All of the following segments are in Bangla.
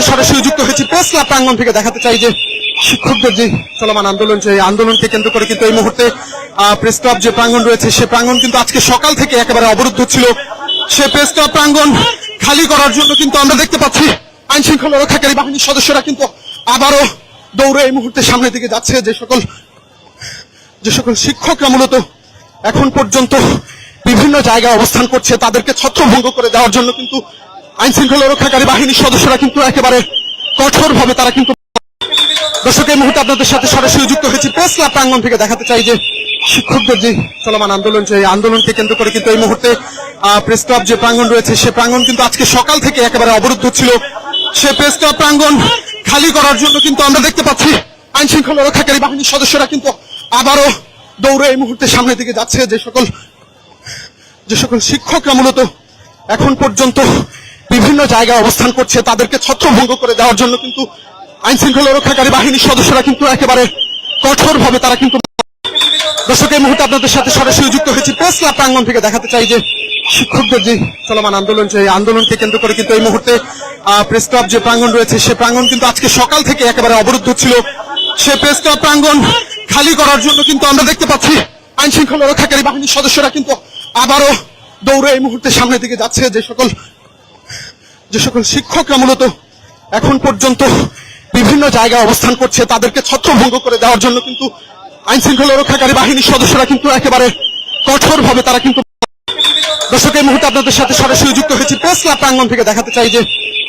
সাথে সরাসরি যুক্ত হয়েছি। প্রেস প্রাঙ্গন থেকে দেখাতে চাই যে শিক্ষকদের যে চলমান আন্দোলন সেই আন্দোলনকে কেন্দ্র করে কিন্তু এই মুহূর্তে প্রেস ক্লাব যে প্রাঙ্গন রয়েছে, সে প্রাঙ্গন কিন্তু আজকে সকাল থেকে একেবারে অবরুদ্ধ ছিল। সে প্রেস ক্লাব প্রাঙ্গন খালি করার জন্য কিন্তু আমরা দেখতে পাচ্ছি, আইন শৃঙ্খলা রক্ষাকারী বাহিনীর সদস্যরা কিন্তু আবারও দৌড়ে এই মুহূর্তে সামনের দিকে যাচ্ছে। যে সকল যে সকল শিক্ষকরা মূলত এখন পর্যন্ত বিভিন্ন জায়গায় অবস্থান করছে, তাদেরকে ছত্রভঙ্গ করে দেওয়ার জন্য কিন্তু আইন শৃঙ্খলা রক্ষাকারী বাহিনীর সদস্যরা কিন্তু একেবারে কঠোরভাবে তারা কিন্তু দর্শক, এই মুহূর্তে আপনাদের সাথে সরাসরি যুক্ত হয়েছি প্রেস ক্লাব প্রাঙ্গন থেকে। দেখাতে চাই যে শিক্ষকদের যে চলমান আন্দোলন সেই আন্দোলনকে কেন্দ্র করে কিন্তু এই মুহূর্তে প্রেস ক্লাব যে প্রাঙ্গন রয়েছে, সে প্রাঙ্গন কিন্তু আজকে সকাল থেকে একেবারে অবরুদ্ধ ছিল। সে প্রেস ক্লাব প্রাঙ্গন খালি করার জন্য কিন্তু আমরা দেখতে পাচ্ছি আইন শৃঙ্খলা রক্ষাকারী বাহিনীর সদস্যরা কিন্তু আবারও দৌড়ে এই মুহূর্তে সামনের দিকে যাচ্ছে। যে সকল যে সকল শিক্ষকরা মূলত এখন পর্যন্ত বিভিন্ন জায়গায় অবস্থান করছে, তাদেরকে ছত্রভঙ্গ করে দেওয়ার জন্য কিন্তু আইন শৃঙ্খলা রক্ষাকারী বাহিনীর সদস্যরা কিন্তু একেবারে কঠোরভাবে তারা কিন্তু দর্শক, এই মুহূর্তে আপনাদের সাথে সরাসরি যুক্ত হয়েছি প্রেস ক্লাব প্রাঙ্গন থেকে। দেখাতে চাই যে শিক্ষকদের যে চলমান আন্দোলন সেই আন্দোলনকে কেন্দ্র করে কিন্তু এই মুহূর্তে প্রেস ক্লাব যে প্রাঙ্গন রয়েছে, সে প্রাঙ্গন কিন্তু আজকে সকাল থেকে একেবারে অবরুদ্ধ ছিল। সে প্রেস ক্লাব প্রাঙ্গন খালি করার জন্য কিন্তু আমরা দেখতে পাচ্ছি আইন শৃঙ্খলা রক্ষাকারী বাহিনীর সদস্যরা কিন্তু আবারও দৌড়ে এই মুহূর্তে সামনের দিকে যাচ্ছে। যে সকল যে সকল শিক্ষকরা মূলত এখন পর্যন্ত বিভিন্ন জায়গায় অবস্থান করছে, তাদেরকে ছত্রভঙ্গ করে দেওয়ার জন্য কিন্তু আইন শৃঙ্খলা রক্ষাকারী বাহিনীর সদস্যরা কিন্তু একেবারে কঠোরভাবে তারা কিন্তু দর্শক, এই মুহূর্তে আপনাদের সাথে সরাসরি যুক্ত হয়েছি প্রেস ক্লাব প্রাঙ্গন থেকে। দেখাতে চাই যে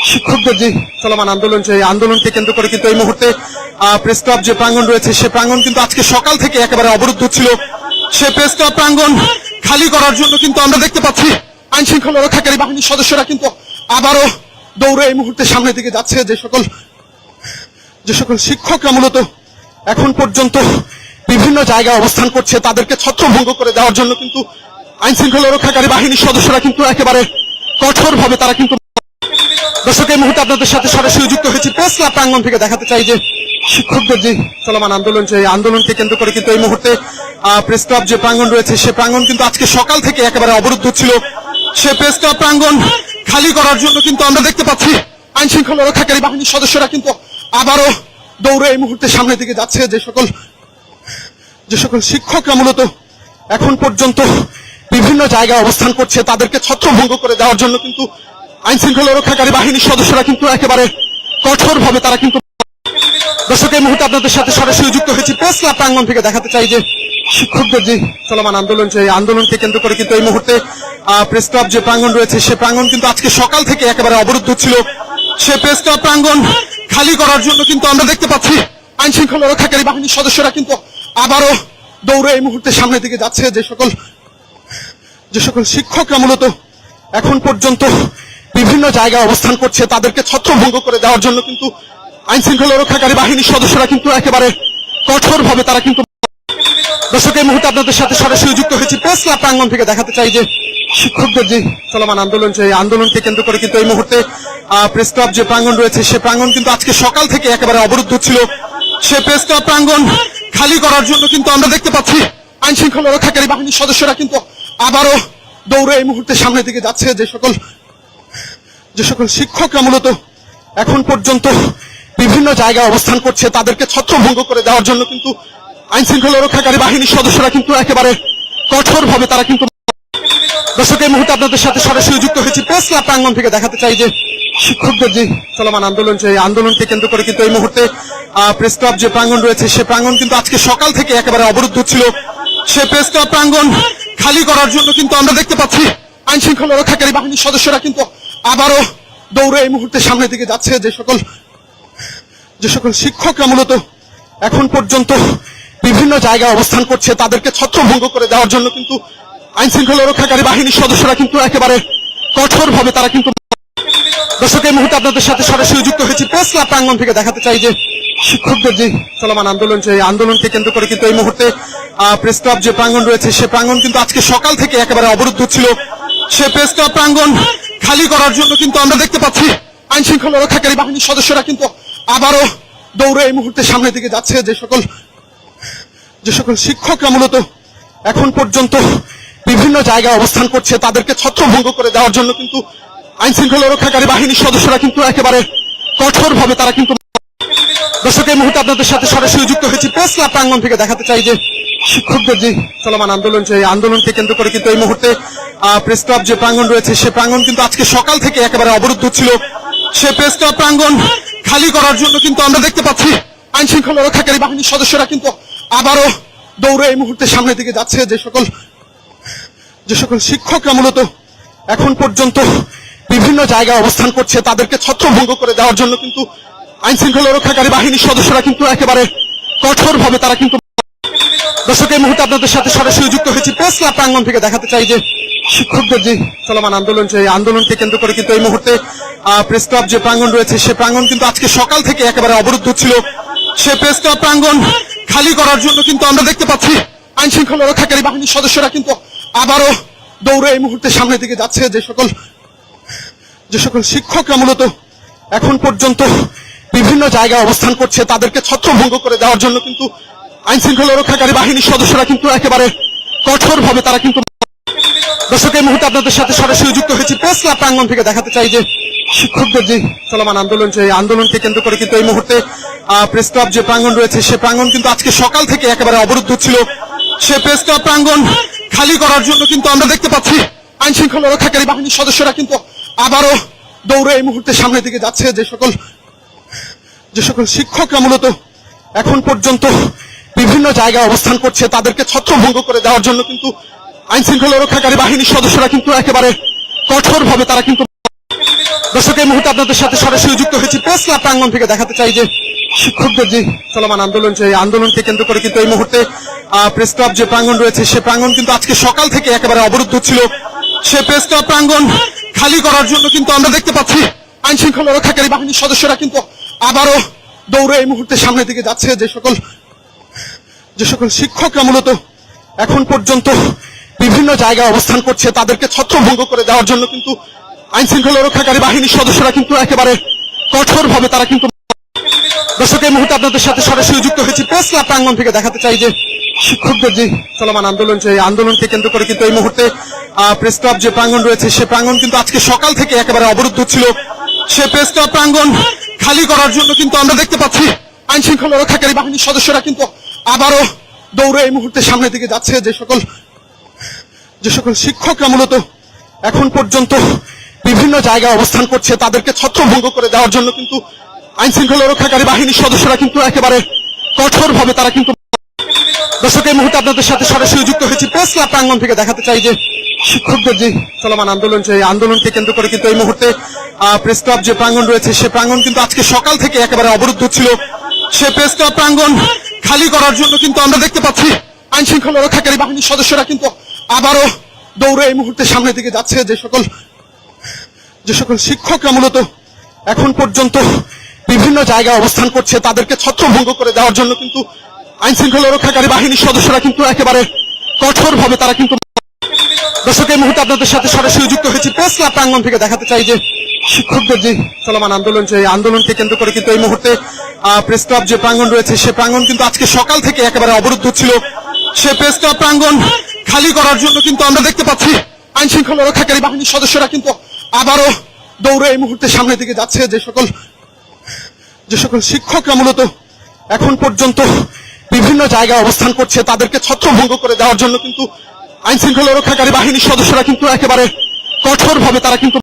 শিক্ষকদের যে চলমান আন্দোলন, সেই আন্দোলনকে কেন্দ্র করে কিন্তু এই মুহূর্তে প্রেস ক্লাব যে প্রাঙ্গন রয়েছে, সে প্রাঙ্গন কিন্তু আজকে সকাল থেকে একেবারে অবরুদ্ধ ছিল। সে প্রেস ক্লাব প্রাঙ্গন খালি করার জন্য কিন্তু আমরা দেখতে পাচ্ছি আইন শৃঙ্খলা রক্ষাকারী বাহিনীর সদস্যরা কিন্তু আবারও দৌড়ে এই মুহূর্তে সামনের দিকে যাচ্ছে যে সকল যে সকল শিক্ষকরা মূলত এখন পর্যন্ত বিভিন্ন জায়গায় অবস্থান করছে, তাদেরকে ছত্রভঙ্গ করে দেওয়ার জন্য কিন্তু আইন শৃঙ্খলা রক্ষাকারী বাহিনীর সদস্যরা কিন্তু একেবারে কঠোরভাবে তারা কিন্তু দর্শক, এই মুহূর্তে আপনাদের সাথে সরাসরি যুক্ত হয়েছি। প্রেস ক্লাব প্রাঙ্গন থেকে দেখাতে চাই যে শিক্ষকদের যে চলমান আন্দোলন সেই আন্দোলনকে কেন্দ্র করে কিন্তু এই মুহূর্তে প্রেস ক্লাব যে প্রাঙ্গন রয়েছে, সে প্রাঙ্গন কিন্তু আজকে সকাল থেকে একেবারে অবরুদ্ধ ছিল। সে প্রেস ক্লাব প্রাঙ্গন খালি করার জন্য কিন্তু আমরা দেখতে পাচ্ছি আইন শৃঙ্খলা রক্ষাকারী বাহিনীর সদস্যরা কিন্তু আবারও দৌড়ে এই মুহূর্তে সামনের দিকে যাচ্ছে। যে সকল যে সকল শিক্ষকরা মূলত এখন পর্যন্ত বিভিন্ন জায়গায় অবস্থান করছে, তাদেরকে ছত্রভঙ্গ করে দেওয়ার জন্য কিন্তু আইন শৃঙ্খলা রক্ষাকারী বাহিনীর সদস্যরা কিন্তু একেবারে কঠোরভাবে তারা কিন্তু দর্শক, এই মুহূর্তে আপনাদের সাথে সরাসরি যুক্ত হয়েছি। প্রেস ক্লাব প্রাঙ্গন থেকে দেখাতে চাই যে শিক্ষকদের যে চলমান আন্দোলন সেই আন্দোলনকে কেন্দ্র করে কিন্তু এই মুহূর্তে প্রেস ক্লাব যে প্রাঙ্গন রয়েছে, সে প্রাঙ্গন কিন্তু আজকে সকাল থেকে একেবারে অবরুদ্ধ ছিল। সে প্রেস ক্লাব প্রাঙ্গন খালি করার জন্য কিন্তু আমরা দেখতে পাচ্ছি আইন শৃঙ্খলা রক্ষাকারী বাহিনীর সদস্যরা কিন্তু আবারও দৌড়ে এই মুহূর্তে সামনের দিকে যাচ্ছে। যে সকল যে সকল শিক্ষকরা মূলত এখন পর্যন্ত বিভিন্ন জায়গায় অবস্থান করছে, তাদেরকে ছত্রভঙ্গ করে দেওয়ার জন্য কিন্তু আইন শৃঙ্খলা রক্ষাকারী বাহিনীর সদস্যরা কিন্তু একেবারে কঠোরভাবে তারা কিন্তু দর্শক, এই মুহূর্তে আপনাদের সাথে সরাসরি যুক্ত হয়েছি প্রেস ক্লাব প্রাঙ্গন থেকে। দেখাতে চাই যে শিক্ষকদের যে চলমান আন্দোলন, সেই আন্দোলনকে কেন্দ্র করে কিন্তু এই মুহূর্তে প্রেস ক্লাব যে প্রাঙ্গন রয়েছে, সে প্রাঙ্গন কিন্তু আজকে সকাল থেকে একেবারে অবরুদ্ধ ছিল। সে প্রেস ক্লাব প্রাঙ্গন খালি করার জন্য কিন্তু আমরা দেখতে পাচ্ছি আইন শৃঙ্খলা রক্ষাকারী বাহিনীর সদস্যরা কিন্তু আবারও দৌড়ে এই মুহূর্তে সামনের দিকে যাচ্ছে। যে সকল যে সকল শিক্ষকরা মূলত এখন পর্যন্ত বিভিন্ন জায়গায় অবস্থান করছে, তাদেরকে ছত্রভঙ্গ করে দেওয়ার জন্য কিন্তু আইন শৃঙ্খলা রক্ষাকারী বাহিনীর সদস্যরা কিন্তু একেবারে কঠোরভাবে তারা কিন্তু দর্শক, এই মুহূর্তে আপনাদের সাথে সরাসরি যুক্ত হয়েছি প্রেস ক্লাব প্রাঙ্গন থেকে। দেখাতে চাই যে শিক্ষকদের যে চলমান আন্দোলন, সেই আন্দোলনকে কেন্দ্র করে কিন্তু এই মুহূর্তে প্রেস ক্লাব যে প্রাঙ্গন রয়েছে, সে প্রাঙ্গন কিন্তু আজকে সকাল থেকে একেবারে অবরুদ্ধ ছিল। সে প্রেস ক্লাব প্রাঙ্গন খালি করার জন্য কিন্তু আমরা দেখতে পাচ্ছি আইন শৃঙ্খলা রক্ষাকারী বাহিনীর সদস্যরা কিন্তু আবারও দৌড়ে এই মুহূর্তে সামনের দিকে যাচ্ছে। যে সকল যে সকল শিক্ষকরা মূলত এখন পর্যন্ত বিভিন্ন জায়গায় অবস্থান করছে, তাদেরকে ছত্রভঙ্গ করে দেওয়ার জন্য কিন্তু আইন শৃঙ্খলা রক্ষাকারী বাহিনীর সদস্যরা কিন্তু একেবারে কঠোরভাবে তারা কিন্তু দর্শক, এই মুহূর্তে আপনাদের সাথে সরাসরি যুক্ত হয়েছি। প্রেস ক্লাব প্রাঙ্গন থেকে দেখাতে চাই যে শিক্ষকদের যে চলমান আন্দোলন সেই আন্দোলনকে কেন্দ্র করে কিন্তু এই মুহূর্তে প্রেস ক্লাব যে প্রাঙ্গন রয়েছে, সে প্রাঙ্গন কিন্তু আজকে সকাল থেকে একেবারে অবরুদ্ধ ছিল। সে প্রেস ক্লাব প্রাঙ্গন খালি করার জন্য কিন্তু আমরা দেখতে পাচ্ছি আইন শৃঙ্খলা রক্ষাকারী বাহিনীর সদস্যরা কিন্তু আবারও দৌড়ে এই মুহূর্তে সামনের দিকে যাচ্ছে। যে সকল যে সকল শিক্ষকরা মূলত এখন পর্যন্ত বিভিন্ন জায়গায় অবস্থান করছে, তাদেরকে ছত্রভঙ্গ করে দেওয়ার জন্য কিন্তু আইন শৃঙ্খলা রক্ষাকারী বাহিনীর সদস্যরা কিন্তু একেবারে কঠোরভাবে তারা কিন্তু দর্শক, এই মুহূর্তে আপনাদের সাথে সরাসরি যুক্ত হয়েছি। প্রেস ক্লাব প্রাঙ্গন থেকে দেখাতে চাই যে শিক্ষকদের যে চলমান আন্দোলন, সেই আন্দোলনকে কেন্দ্র করে কিন্তু এই মুহূর্তে প্রেস ক্লাব যে প্রাঙ্গন রয়েছে, সে প্রাঙ্গন কিন্তু আজকে সকাল থেকে একেবারে অবরুদ্ধ ছিল। সে প্রেস ক্লাব প্রাঙ্গন খালি করার জন্য কিন্তু আমরা দেখতে পাচ্ছি আইন শৃঙ্খলা রক্ষাকারী বাহিনীর সদস্যরা কিন্তু আবারও দৌড়ে এই মুহূর্তে সামনের দিকে যাচ্ছে যে সকল যে সকল শিক্ষকরা মূলত এখন পর্যন্ত বিভিন্ন জায়গায় অবস্থান করছে। তাদেরকে ছত্রভঙ্গ করে দেওয়ার জন্য কিন্তু আইন শৃঙ্খলা রক্ষাকারী বাহিনীর সদস্যরা কিন্তু একেবারে কঠোরভাবে তারা কিন্তু দর্শক, এই মুহূর্তে আপনাদের সাথে সরাসরি যুক্ত হয়েছি। প্রেস ক্লাব প্রাঙ্গন থেকে দেখাতে চাই যে শিক্ষকদের যে চলমান আন্দোলন সেই আন্দোলনকে কেন্দ্র করে কিন্তু এই মুহূর্তে প্রেস ক্লাব যে প্রাঙ্গন রয়েছে, সে প্রাঙ্গন কিন্তু আজকে সকাল থেকে একেবারে অবরুদ্ধ ছিল। সে প্রেস ক্লাব প্রাঙ্গন খালি করার জন্য কিন্তু আমরা দেখতে পাচ্ছি আইন শৃঙ্খলা রক্ষাকারী বাহিনীর সদস্যরা কিন্তু আবারও দৌড়ে এই মুহূর্তে সামনের দিকে যাচ্ছে। যে সকল যে সকল শিক্ষকরা মূলত এখন পর্যন্ত বিভিন্ন জায়গায় অবস্থান করছে, তাদেরকে ছত্রভঙ্গ করে দেওয়ার জন্য কিন্তু আইন শৃঙ্খলা রক্ষাকারী বাহিনীর সদস্যরা কিন্তু একেবারে কঠোরভাবে তারা কিন্তু দর্শক, এই মুহূর্তে আপনাদের সাথে সরাসরি যুক্ত হয়েছে। প্রেস ক্লাব প্রাঙ্গন থেকে দেখাতে চাই যে শিক্ষকদের যে চলমান আন্দোলন সেই আন্দোলনকে কেন্দ্র করে কিন্তু এই মুহূর্তে প্রেস ক্লাব যে প্রাঙ্গন রয়েছে, সে প্রাঙ্গন কিন্তু আজকে সকাল থেকে একেবারে অবরুদ্ধ ছিল। সে প্রেস ক্লাব প্রাঙ্গন খালি করার জন্য কিন্তু আমরা দেখতে পাচ্ছি আইন শৃঙ্খলা রক্ষাকারী বাহিনীর সদস্যরা কিন্তু আবারও দৌড়ে এই মুহূর্তে সামনের দিকে যাচ্ছে। যে সকল যে সকল শিক্ষকরা মূলত এখন পর্যন্ত বিভিন্ন জায়গায় অবস্থান করছে, তাদেরকে ছত্রভঙ্গ করে দেওয়ার জন্য কিন্তু আইন শৃঙ্খলা রক্ষাকারী বাহিনীর সদস্যরা কিন্তু একেবারে কঠোরভাবে তারা কিন্তু দর্শক, এই মুহূর্তে আপনাদের সাথে সরাসরি যুক্ত হয়েছি প্রেস ক্লাব প্রাঙ্গন থেকে। দেখাতে চাই যে শিক্ষকদের যে চলমান আন্দোলন, সেই আন্দোলনকে কেন্দ্র করে কিন্তু এই মুহূর্তে প্রেস ক্লাব যে প্রাঙ্গন রয়েছে, সে প্রাঙ্গন কিন্তু আজকে সকাল থেকে একেবারে অবরুদ্ধ ছিল। সে প্রেস ক্লাব প্রাঙ্গন খালি করার জন্য কিন্তু আমরা দেখতে পাচ্ছি আইন শৃঙ্খলা রক্ষাকারী বাহিনীর সদস্যরা কিন্তু আবারও দৌড়ে এই মুহূর্তে সামনের দিকে যাচ্ছে। যে সকল যে সকল শিক্ষকরা মূলত এখন পর্যন্ত বিভিন্ন জায়গায় অবস্থান করছে, তাদেরকে ছত্রভঙ্গ করে দেওয়ার জন্য কিন্তু আইন শৃঙ্খলা রক্ষাকারী বাহিনীর সদস্যরা কিন্তু একেবারে কঠোরভাবে তারা কিন্তু দর্শক, এই মুহূর্তে আপনাদের সাথে সরাসরি যুক্ত হয়েছি প্রেস ক্লাব প্রাঙ্গন থেকে। দেখাতে চাই যে শিক্ষকদের যে চলমান আন্দোলন সেই আন্দোলনকে কেন্দ্র করে কিন্তু এই মুহূর্তে প্রেস ক্লাব যে প্রাঙ্গন রয়েছে, সে প্রাঙ্গন কিন্তু আজকে সকাল থেকে একেবারে অবরুদ্ধ ছিল। সে প্রেস ক্লাব প্রাঙ্গন খালি করার জন্য কিন্তু আমরা দেখতে পাচ্ছি আইন শৃঙ্খলা রক্ষাকারী বাহিনীর সদস্যরা কিন্তু আবারও দৌড়ে এই মুহূর্তে সামনের দিকে যাচ্ছে। যে সকল যে সকল শিক্ষকরা মূলত এখন পর্যন্ত বিভিন্ন জায়গায় অবস্থান করছে, তাদেরকে ছত্রভঙ্গ করে দেওয়ার জন্য কিন্তু আইন শৃঙ্খলা রক্ষাকারী বাহিনীর সদস্যরা কিন্তু একেবারে কঠোরভাবে তারা কিন্তু দর্শক, এই মুহূর্তে আপনাদের সাথে সরাসরি যুক্ত হয়েছি। প্রেস ক্লাব প্রাঙ্গন থেকে দেখাতে চাই যে শিক্ষকদের যে চলমান আন্দোলন, সেই আন্দোলনকে কেন্দ্র করে কিন্তু এই মুহূর্তে প্রেস ক্লাব যে প্রাঙ্গন রয়েছে, সে প্রাঙ্গন কিন্তু আজকে সকাল থেকে একেবারে অবরুদ্ধ ছিল। সে প্রেস ক্লাব প্রাঙ্গন খালি করার জন্য কিন্তু আমরা দেখতে পাচ্ছি আইন শৃঙ্খলা রক্ষাকারী বাহিনীর সদস্যরা কিন্তু আবারও দৌড়ে এই মুহূর্তে সামনের দিকে যাচ্ছে। যে সকল যে সকল শিক্ষকরা মূলত এখন পর্যন্ত বিভিন্ন জায়গায় অবস্থান করছে, তাদেরকে ছত্রভঙ্গ করে দেওয়ার জন্য কিন্তু আইন শৃঙ্খলা রক্ষাকারী বাহিনীর সদস্যরা কিন্তু একেবারে কঠোরভাবে তারা কিন্তু দর্শক, এই মুহূর্তে আপনাদের সাথে সরাসরি যুক্ত হয়েছি। প্রেস ক্লাব প্রাঙ্গন থেকে দেখাতে চাই যে শিক্ষকদের যে চলমান আন্দোলন সেই আন্দোলনকে কেন্দ্র করে কিন্তু এই মুহূর্তে প্রেস ক্লাব যে প্রাঙ্গন রয়েছে, সে প্রাঙ্গন কিন্তু আজকে সকাল থেকে একেবারে অবরুদ্ধ ছিল। সে প্রেস ক্লাব প্রাঙ্গন খালি করার জন্য কিন্তু আমরা দেখতে পাচ্ছি আইন শৃঙ্খলা রক্ষাকারী বাহিনীর সদস্যরা কিন্তু আবারও দৌড়ে এই মুহূর্তে সামনের দিকে যাচ্ছে যে সকল যে সকল শিক্ষকরা মূলত এখন পর্যন্ত বিভিন্ন জায়গায় অবস্থান করছে, তাদেরকে ছত্রভঙ্গ করে দেওয়ার জন্য কিন্তু আইন শৃঙ্খলা রক্ষাকারী বাহিনীর সদস্যরা কিন্তু একেবারে কঠোরভাবে তারা কিন্তু